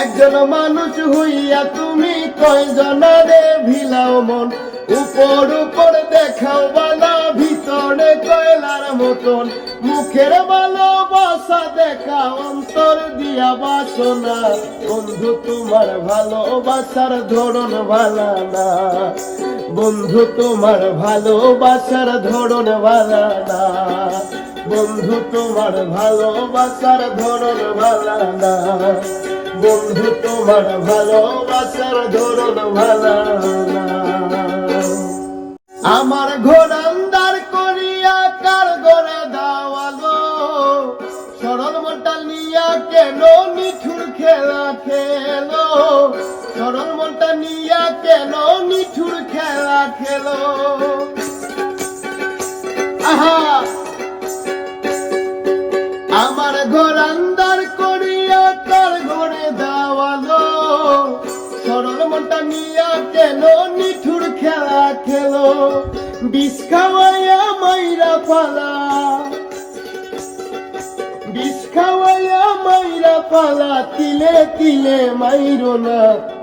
একজন মানুষ হইয়া তুমি কয়জনারে ভিলাও মন? উপর উপর দেখাও বালা ভিতরে কয়লার মতন। মুখের ভালোবাসা দেখা, অন্তর দিয়া বাসনা। বন্ধু, তোমার ভালোবাসার ধরন ভালা না বন্ধু, তোমার ভালোবাসার ধরন ভালা না বন্ধু, তোমার ভালোবাসার ধরন ভালা না বন্ধু, তোমার ভালোবাসার ধরন ভালা আমার ঘোড়ান্দার করিয়া কার গড়ে দাওয়ালো সরল মনটা নিয়া কেন নিঠুর খেলা খেলো? সরল মনটা নিয়া কেন নিঠুর খেলা খেলো? আহা! নিয়া কেন নিঠুর খেলা খেলো? বিষ খাওয়াইয়া মাইরা পালা। বিষ মাইরা পালা, তিলে তিলে মাইরো না।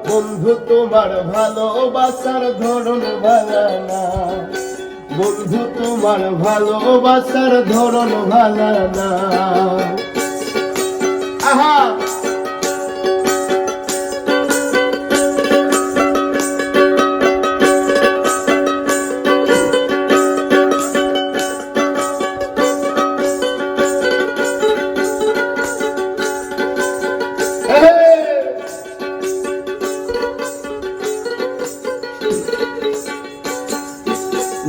বন্ধু, তোমার ভালোবাসার ধরন ভালা না। বন্ধু, তোমার ভালোবাসার ধরন ভালা না। আহা!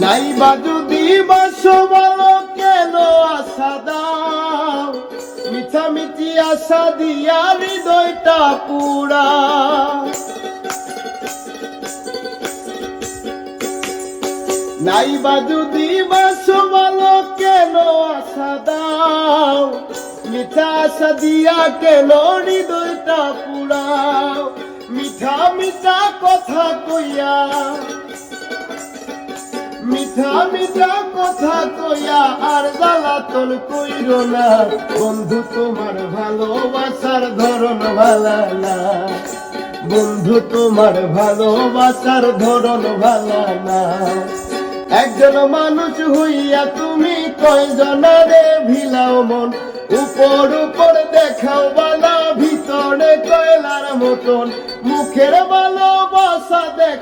নাই বা যদি বাসো ভালো কেন আশা দাও, মিছামিছি আশা দিয়া হৃদয়টা পুরা নাই বা যদি বাসো ভালো কেন আশা দাও মিঠা আশা দিয়া কেন হৃদয়টা পুরাও? মিঠা মিঠা কথা কইয়া মিঠা মিঠা কথা আর কইর না। বন্ধু, তোমার ভালোবাসার ধরন ভালা না। বন্ধু, তোমার ভালোবাসার ধরন ভালা না। একজন মানুষ হইয়া তুমি কয়জনারে ভিলাও মন? উপর উপর দেখাও বালা, ভিতরে কয়লার মতন। মুখের ভালোবাসা